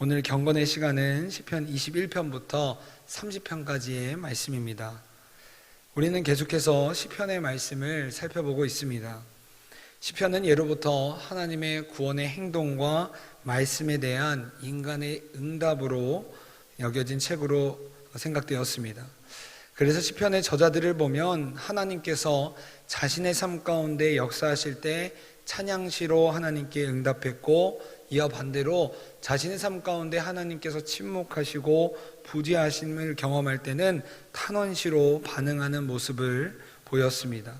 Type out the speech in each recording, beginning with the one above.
오늘 경건의 시간은 시편 21편부터 30편까지의 말씀입니다. 우리는 계속해서 시편의 말씀을 살펴보고 있습니다. 시편은 예로부터 하나님의 구원의 행동과 말씀에 대한 인간의 응답으로 여겨진 책으로 생각되었습니다. 그래서 시편의 저자들을 보면 하나님께서 자신의 삶 가운데 역사하실 때 찬양시로 하나님께 응답했고 이와 반대로 자신의 삶 가운데 하나님께서 침묵하시고 부지하심을 경험할 때는 탄원시로 반응하는 모습을 보였습니다.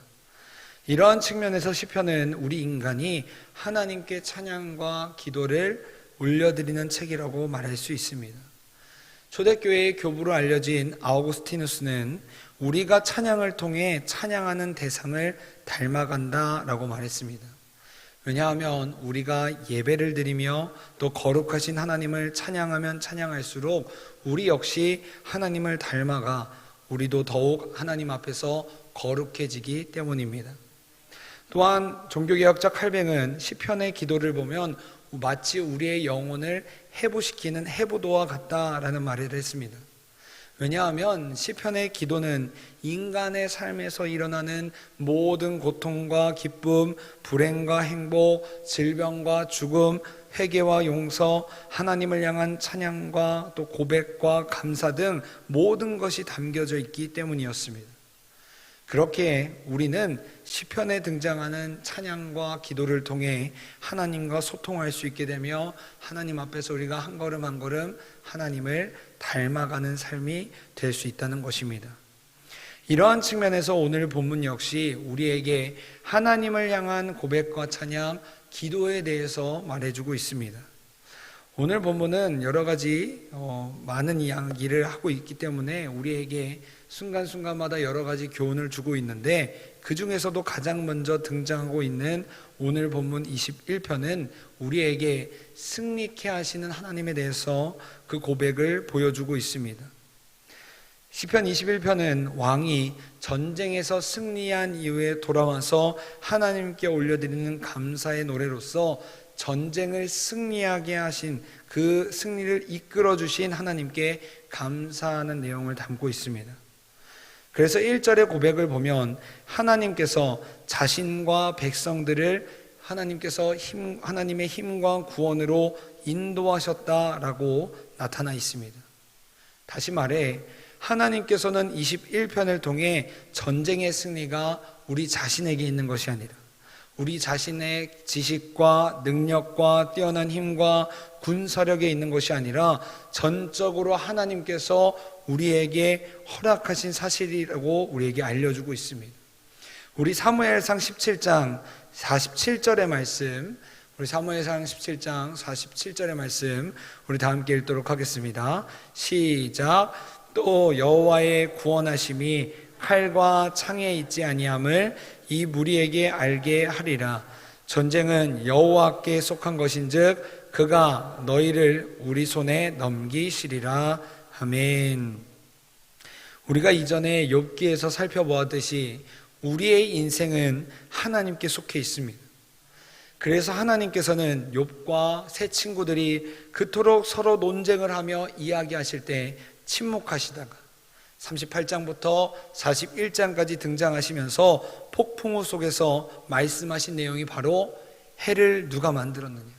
이러한 측면에서 시편은 우리 인간이 하나님께 찬양과 기도를 올려드리는 책이라고 말할 수 있습니다. 초대교회의 교부로 알려진 아우구스티누스는 우리가 찬양을 통해 찬양하는 대상을 닮아간다라고 말했습니다. 왜냐하면 우리가 예배를 드리며 또 거룩하신 하나님을 찬양하면 찬양할수록 우리 역시 하나님을 닮아가 우리도 더욱 하나님 앞에서 거룩해지기 때문입니다. 또한 종교개혁자 칼뱅은 시편의 기도를 보면 마치 우리의 영혼을 해부시키는 해부도와 같다라는 말을 했습니다. 왜냐하면 시편의 기도는 인간의 삶에서 일어나는 모든 고통과 기쁨, 불행과 행복, 질병과 죽음, 회개와 용서, 하나님을 향한 찬양과 또 고백과 감사 등 모든 것이 담겨져 있기 때문이었습니다. 그렇게 우리는 시편에 등장하는 찬양과 기도를 통해 하나님과 소통할 수 있게 되며 하나님 앞에서 우리가 한 걸음 한 걸음 하나님을 닮아가는 삶이 될 수 있다는 것입니다. 이러한 측면에서 오늘 본문 역시 우리에게 하나님을 향한 고백과 찬양, 기도에 대해서 말해주고 있습니다. 오늘 본문은 여러 가지 어, 많은 이야기를 하고 있기 때문에 우리에게 순간순간마다 여러 가지 교훈을 주고 있는데 그 중에서도 가장 먼저 등장하고 있는 오늘 본문 21편은 우리에게 승리케 하시는 하나님에 대해서 그 고백을 보여주고 있습니다. 시편 21편은 왕이 전쟁에서 승리한 이후에 돌아와서 하나님께 올려드리는 감사의 노래로서 전쟁을 승리하게 하신 그 승리를 이끌어 주신 하나님께 감사하는 내용을 담고 있습니다. 그래서 1절의 고백을 보면 하나님께서 자신과 백성들을 하나님께서 힘, 하나님의 힘과 구원으로 인도하셨다라고 나타나 있습니다. 다시 말해, 하나님께서는 21편을 통해 전쟁의 승리가 우리 자신에게 있는 것이 아니라 우리 자신의 지식과 능력과 뛰어난 힘과 군사력에 있는 것이 아니라 전적으로 하나님께서 우리에게 허락하신 사실이라고 우리에게 알려주고 있습니다. 우리 사무엘상 17장 47절의 말씀, 우리 사무엘상 17장 47절의 말씀, 우리 다 함께 읽도록 하겠습니다. 시작. 또 여호와의 구원하심이 칼과 창에 있지 아니함을 이 무리에게 알게 하리라. 전쟁은 여호와께 속한 것인즉 그가 너희를 우리 손에 넘기시리라. 아멘. 우리가 이전에 욥기에서 살펴보았듯이 우리의 인생은 하나님께 속해 있습니다. 그래서 하나님께서는 욥과 세 친구들이 그토록 서로 논쟁을 하며 이야기하실 때 침묵하시다가 38장부터 41장까지 등장하시면서 폭풍우 속에서 말씀하신 내용이 바로 해를 누가 만들었느냐.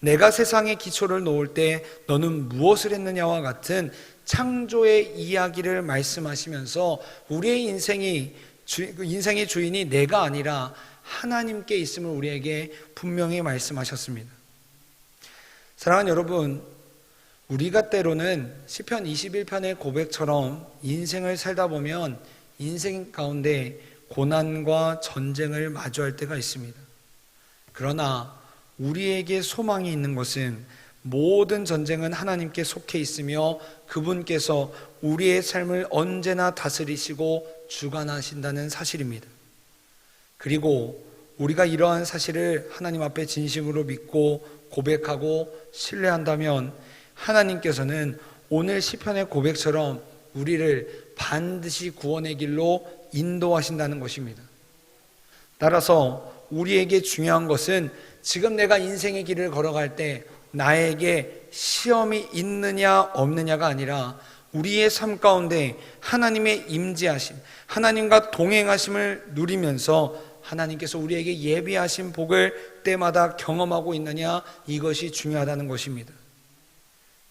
내가 세상의 기초를 놓을 때 너는 무엇을 했느냐와 같은 창조의 이야기를 말씀하시면서 우리의 인생이 주, 인생의 주인이 내가 아니라 하나님께 있음을 우리에게 분명히 말씀하셨습니다. 사랑하는 여러분, 우리가 때로는 시편 21편의 고백처럼 인생을 살다 보면 인생 가운데 고난과 전쟁을 마주할 때가 있습니다. 그러나 우리에게 소망이 있는 것은 모든 전쟁은 하나님께 속해 있으며 그분께서 우리의 삶을 언제나 다스리시고 주관하신다는 사실입니다. 그리고 우리가 이러한 사실을 하나님 앞에 진심으로 믿고 고백하고 신뢰한다면 하나님께서는 오늘 시편의 고백처럼 우리를 반드시 구원의 길로 인도하신다는 것입니다. 따라서 우리에게 중요한 것은 지금 내가 인생의 길을 걸어갈 때 나에게 시험이 있느냐 없느냐가 아니라 우리의 삶 가운데 하나님의 임재하심, 하나님과 동행하심을 누리면서 하나님께서 우리에게 예비하신 복을 때마다 경험하고 있느냐 이것이 중요하다는 것입니다.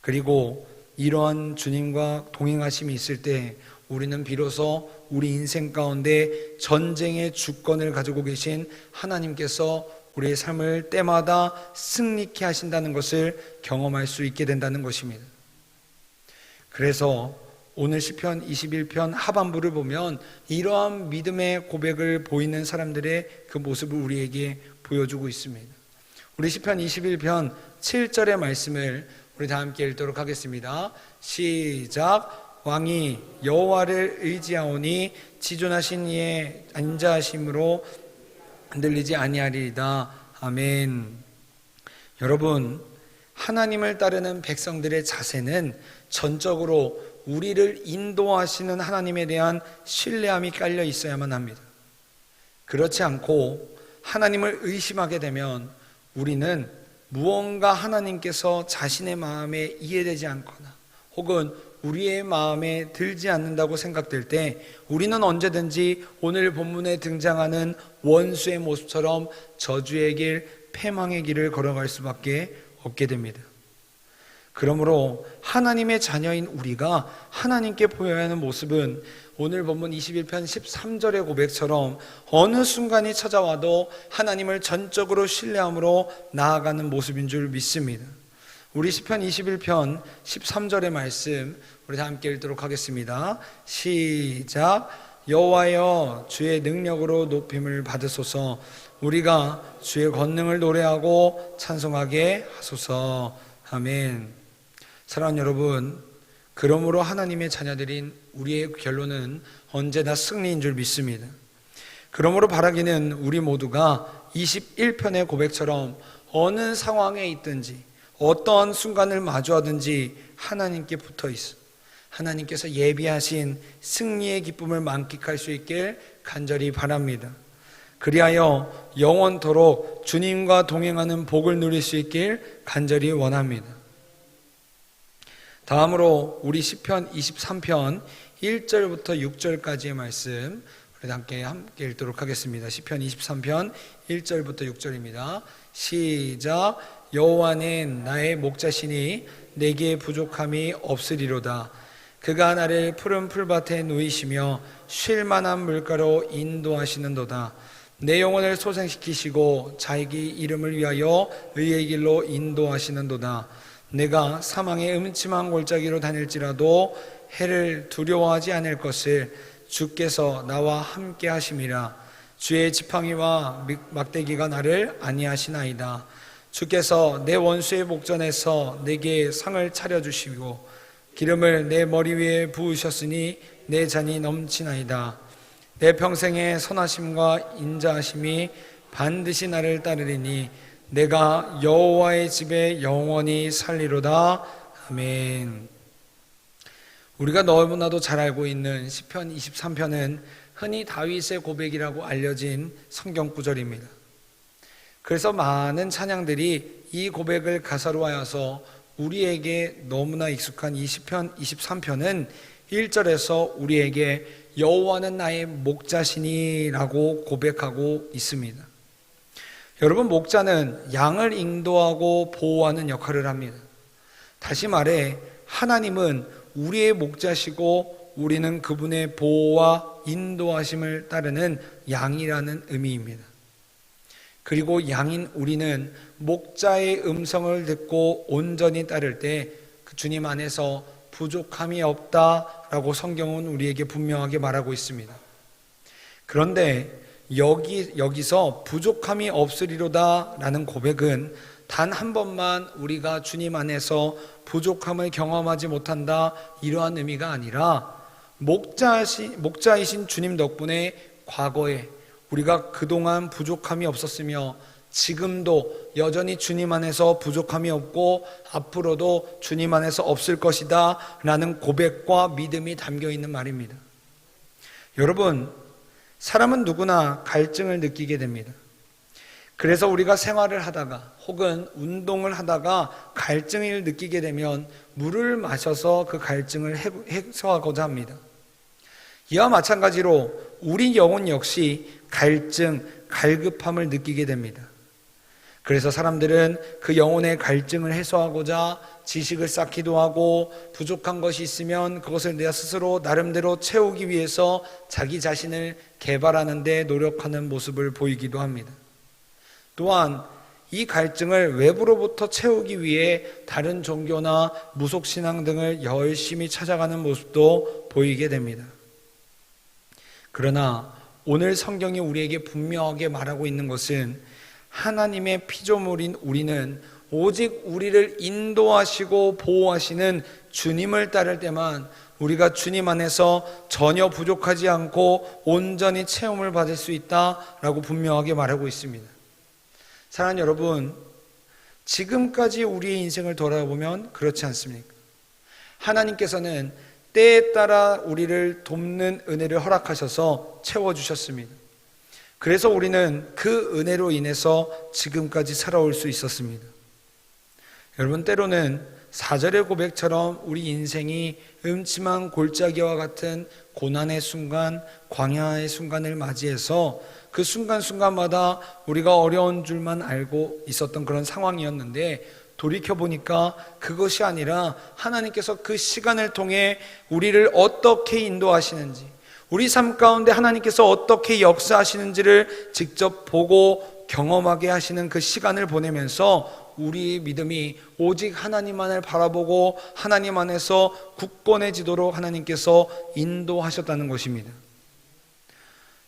그리고 이러한 주님과 동행하심이 있을 때 우리는 비로소 우리 인생 가운데 전쟁의 주권을 가지고 계신 하나님께서 우리의 삶을 때마다 승리케 하신다는 것을 경험할 수 있게 된다는 것입니다. 그래서 오늘 시편 21편 하반부를 보면 이러한 믿음의 고백을 보이는 사람들의 그 모습을 우리에게 보여주고 있습니다. 우리 시편 21편 7절의 말씀을 우리 다 함께 읽도록 하겠습니다. 시작 왕이 여호와를 의지하오니 지존하신 이의 안자하심으로 흔들리지 아니하리이다. 아멘. 여러분, 하나님을 따르는 백성들의 자세는 전적으로 우리를 인도하시는 하나님에 대한 신뢰함이 깔려 있어야만 합니다. 그렇지 않고 하나님을 의심하게 되면 우리는 무언가 하나님께서 자신의 마음에 이해되지 않거나 혹은 우리의 마음에 들지 않는다고 생각될 때 우리는 언제든지 오늘 본문에 등장하는 원수의 모습처럼 저주의 길, 패망의 길을 걸어갈 수밖에 없게 됩니다. 그러므로 하나님의 자녀인 우리가 하나님께 보여야 하는 모습은 오늘 본문 21편 13절의 고백처럼 어느 순간이 찾아와도 하나님을 전적으로 신뢰함으로 나아가는 모습인 줄 믿습니다. 우리 시편 21편 13절의 말씀 우리 다 함께 읽도록 하겠습니다. 시작 여호와여 주의 능력으로 높임을 받으소서 우리가 주의 권능을 노래하고 찬송하게 하소서 아멘. 사랑하는 여러분, 그러므로 하나님의 자녀들인 우리의 결론은 언제나 승리인 줄 믿습니다. 그러므로 바라기는 우리 모두가 21편의 고백처럼 어느 상황에 있든지 어떠한 순간을 마주하든지 하나님께 붙어 있어. 하나님께서 예비하신 승리의 기쁨을 만끽할 수 있길 간절히 바랍니다. 그리하여 영원토록 주님과 동행하는 복을 누릴 수 있길 간절히 원합니다. 다음으로 우리 시편 23편 1절부터 6절까지의 말씀 우리 함께 함께 읽도록 하겠습니다. 시편 23편 1절부터 6절입니다. 시작 여호와는 나의 목자시니 내게 부족함이 없으리로다. 그가 나를 푸른 풀밭에 누이시며 쉴 만한 물가로 인도하시는도다. 내 영혼을 소생시키시고 자기 이름을 위하여 의의 길로 인도하시는도다. 내가 사망의 음침한 골짜기로 다닐지라도 해를 두려워하지 않을 것을 주께서 나와 함께 하심이라. 주의 지팡이와 막대기가 나를 안니하시나이다. 주께서 내 원수의 목전에서 내게 상을 차려 주시고 기름을 내 머리 위에 부으셨으니 내 잔이 넘치나이다. 내 평생의 선하심과 인자하심이 반드시 나를 따르리니 내가 여호와의 집에 영원히 살리로다. 아멘. 우리가 너무나도 잘 알고 있는 시편 23편은 흔히 다윗의 고백이라고 알려진 성경 구절입니다. 그래서 많은 찬양들이 이 고백을 가사로 하여서 우리에게 너무나 익숙한 이 시편 23편은 1절에서 우리에게 여호와는 나의 목자시니라고 고백하고 있습니다. 여러분 목자는 양을 인도하고 보호하는 역할을 합니다. 다시 말해 하나님은 우리의 목자시고 우리는 그분의 보호와 인도하심을 따르는 양이라는 의미입니다. 그리고 양인 우리는 목자의 음성을 듣고 온전히 따를 때 그 주님 안에서 부족함이 없다라고 성경은 우리에게 분명하게 말하고 있습니다. 그런데 여기, 여기서 부족함이 없으리로다라는 고백은 단 한 번만 우리가 주님 안에서 부족함을 경험하지 못한다 이러한 의미가 아니라 목자이신, 목자이신 주님 덕분에 과거에 우리가 그동안 부족함이 없었으며 지금도 여전히 주님 안에서 부족함이 없고 앞으로도 주님 안에서 없을 것이다 라는 고백과 믿음이 담겨 있는 말입니다. 여러분, 사람은 누구나 갈증을 느끼게 됩니다. 그래서 우리가 생활을 하다가 혹은 운동을 하다가 갈증을 느끼게 되면 물을 마셔서 그 갈증을 해- 해소하고자 합니다. 이와 마찬가지로 우리 영혼 역시 갈증, 갈급함을 느끼게 됩니다. 그래서 사람들은 그 영혼의 갈증을 해소하고자 지식을 쌓기도 하고 부족한 것이 있으면 그것을 내 스스로 나름대로 채우기 위해서 자기 자신을 개발하는 데 노력하는 모습을 보이기도 합니다. 또한 이 갈증을 외부로부터 채우기 위해 다른 종교나 무속신앙 등을 열심히 찾아가는 모습도 보이게 됩니다. 그러나 오늘 성경이 우리에게 분명하게 말하고 있는 것은 하나님의 피조물인 우리는 오직 우리를 인도하시고 보호하시는 주님을 따를 때만 우리가 주님 안에서 전혀 부족하지 않고 온전히 체험을 받을 수 있다라고 분명하게 말하고 있습니다. 사랑하는 여러분, 지금까지 우리의 인생을 돌아보면 그렇지 않습니까? 하나님께서는 때에 따라 우리를 돕는 은혜를 허락하셔서 채워주셨습니다. 그래서 우리는 그 은혜로 인해서 지금까지 살아올 수 있었습니다. 여러분, 때로는 사절의 고백처럼 우리 인생이 음침한 골짜기와 같은 고난의 순간, 광야의 순간을 맞이해서 그 순간순간마다 우리가 어려운 줄만 알고 있었던 그런 상황이었는데 돌이켜보니까 그것이 아니라 하나님께서 그 시간을 통해 우리를 어떻게 인도하시는지, 우리 삶 가운데 하나님께서 어떻게 역사하시는지를 직접 보고 경험하게 하시는 그 시간을 보내면서 우리의 믿음이 오직 하나님만을 바라보고 하나님 안에서 굳건해지도록 하나님께서 인도하셨다는 것입니다.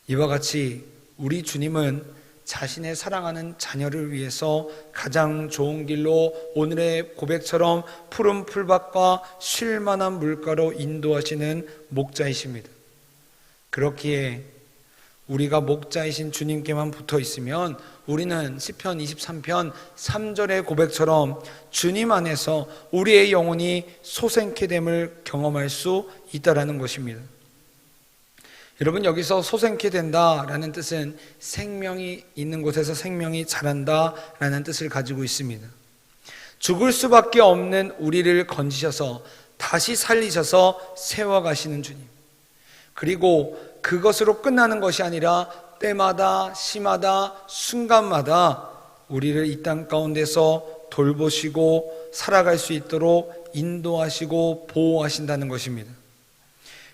이와 같이 우리 주님은 자신의 사랑하는 자녀를 위해서 가장 좋은 길로 오늘의 고백처럼 푸른 풀밭과 쉴만한 물가로 인도하시는 목자이십니다. 그렇기에 우리가 목자이신 주님께만 붙어 있으면 우리는 시편 23편 3절의 고백처럼 주님 안에서 우리의 영혼이 소생케 됨을 경험할 수 있다라는 것입니다. 여러분 여기서 소생케 된다라는 뜻은 생명이 있는 곳에서 생명이 자란다라는 뜻을 가지고 있습니다. 죽을 수밖에 없는 우리를 건지셔서 다시 살리셔서 세워 가시는 주님. 그리고 그것으로 끝나는 것이 아니라 때마다 시마다 순간마다 우리를 이 땅 가운데서 돌보시고 살아갈 수 있도록 인도하시고 보호하신다는 것입니다.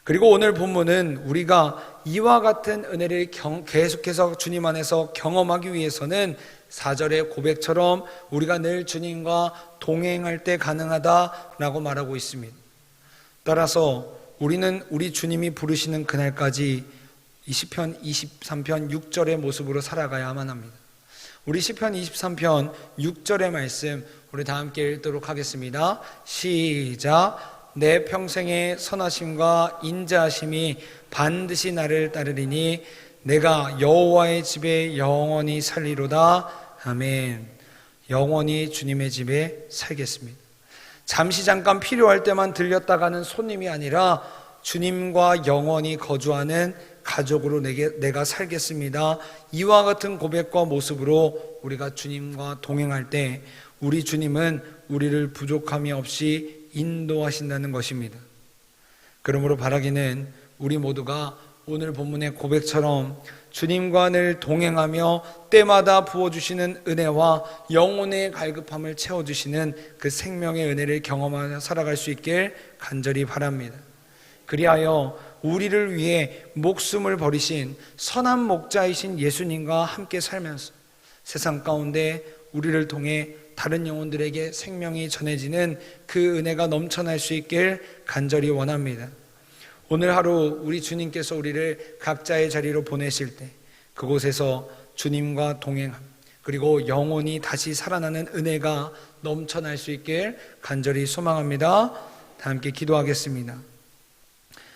그리고 오늘 본문은 우리가 이와 같은 은혜를 경, 계속해서 주님 안에서 경험하기 위해서는 4절의 고백처럼 우리가 늘 주님과 동행할 때 가능하다라고 말하고 있습니다. 따라서 우리는 우리 주님이 부르시는 그날까지 20편 23편 6절의 모습으로 살아가야만 합니다. 우리 시편 23편 6절의 말씀 우리 다 함께 읽도록 하겠습니다. 시작 내 평생의 선하심과 인자하심이 반드시 나를 따르리니 내가 여호와의 집에 영원히 살리로다. 아멘. 영원히 주님의 집에 살겠습니다. 잠시 잠깐 필요할 때만 들렸다 가는 손님이 아니라 주님과 영원히 거주하는 가족으로 내게, 내가 살겠습니다. 이와 같은 고백과 모습으로 우리가 주님과 동행할 때 우리 주님은 우리를 부족함이 없이 인도하신다는 것입니다. 그러므로 바라기는 우리 모두가 오늘 본문의 고백처럼 주님과 늘 동행하며 때마다 부어주시는 은혜와 영혼의 갈급함을 채워주시는 그 생명의 은혜를 경험하며 살아갈 수 있길 간절히 바랍니다. 그리하여 우리를 위해 목숨을 버리신 선한 목자이신 예수님과 함께 살면서 세상 가운데 우리를 통해 다른 영혼들에게 생명이 전해지는 그 은혜가 넘쳐날 수 있길 간절히 원합니다. 오늘 하루 우리 주님께서 우리를 각자의 자리로 보내실 때 그곳에서 주님과 동행함 그리고 영혼이 다시 살아나는 은혜가 넘쳐날 수 있길 간절히 소망합니다. 다 함께 기도하겠습니다.